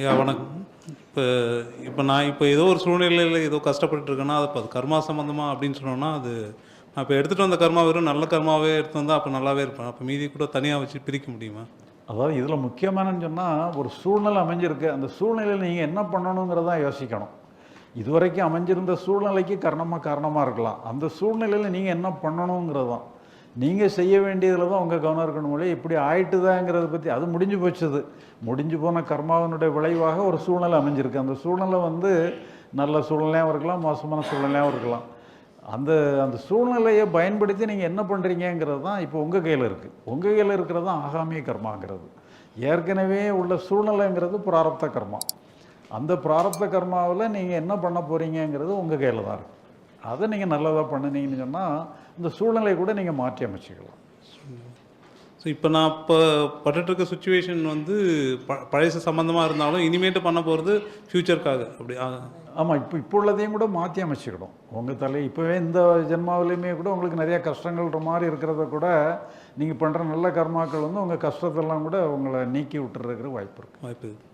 ஐயா வணக்கம். இப்போ இப்போ நான் இப்போ ஏதோ ஒரு சூழ்நிலையில் ஏதோ கஷ்டப்பட்டு இருக்கேன்னா அது இப்போ அது கர்மா சம்மந்தமாக அப்படின்னு சொன்னோன்னா அது நான் இப்போ எடுத்துகிட்டு வந்த கர்மா வெறும் நல்ல கர்மாவே எடுத்து வந்தால் அப்போ நல்லாவே இருப்பேன். அப்போ மீதி கூட தனியாக வச்சு பிரிக்க முடியுமா? அதாவது இதில் முக்கியமானன்னு சொன்னால் ஒரு சூழ்நிலை அமைஞ்சிருக்கு. அந்த சூழ்நிலையில் நீங்கள் என்ன பண்ணணுங்கிறதான் யோசிக்கணும். இதுவரைக்கும் அமைஞ்சிருந்த சூழ்நிலைக்கு காரணமாக காரணமாக இருக்கலாம். அந்த சூழ்நிலையில் நீங்கள் என்ன பண்ணணுங்கிறது தான். நீங்கள் செய்ய வேண்டியதில் தான் உங்கள் கவனம் இருக்கணும் மொழி இப்படி ஆயிட்டுதாங்கிறத பற்றி அது முடிஞ்சு போச்சுது. முடிஞ்சு போன கர்மாவினுடைய விளைவாக ஒரு சூழ்நிலை அமைஞ்சிருக்கு. அந்த சூழ்நிலை வந்து நல்ல சூழ்நிலையாகவும் இருக்கலாம் மோசமான சூழ்நிலையாகவும் இருக்கலாம். அந்த அந்த சூழ்நிலையை பயன்படுத்தி நீங்கள் என்ன பண்ணுறீங்கங்கிறது தான் இப்போ உங்கள் கையில் இருக்குது உங்கள் கையில் இருக்கிறது தான் ஆகாமிய கர்மாங்கிறது. ஏற்கனவே உள்ள சூழ்நிலைங்கிறது பிராரப்த கர்மா. அந்த பிராரப்த கர்மாவில் நீங்கள் என்ன பண்ண போகிறீங்கங்கிறது உங்கள் கையில் தான் இருக்குது அதை நீங்கள் நல்லதாக பண்ணினீங்கன்னு சொன்னால் இந்த சூழ்நிலையை கூட நீங்கள் மாற்றி அமைச்சிக்கலாம். ஸோ இப்போ நான் இப்போ பட்டுட்டு இருக்க சுச்சுவேஷன் வந்து ப பழசு சம்மந்தமாக இருந்தாலும் இனிமேட்டு பண்ண போகிறது ஃப்யூச்சருக்காக அப்படி ஆமாம் இப்போ இப்போ உள்ளதையும் கூட மாற்றி அமைச்சிக்கணும். உங்கள் தலை இப்போவே இந்த ஜென்மாவிலையுமே கூட உங்களுக்கு நிறைய கஷ்டங்கள்ன்ற மாதிரி இருக்கிறத கூட நீங்கள் பண்ணுற நல்ல கர்மாக்கள் வந்து உங்கள் கஷ்டத்தெல்லாம் கூட உங்களை நீக்கி விட்டுறதுக்கு வாய்ப்பு இருக்குது வாய்ப்பு இருக்குது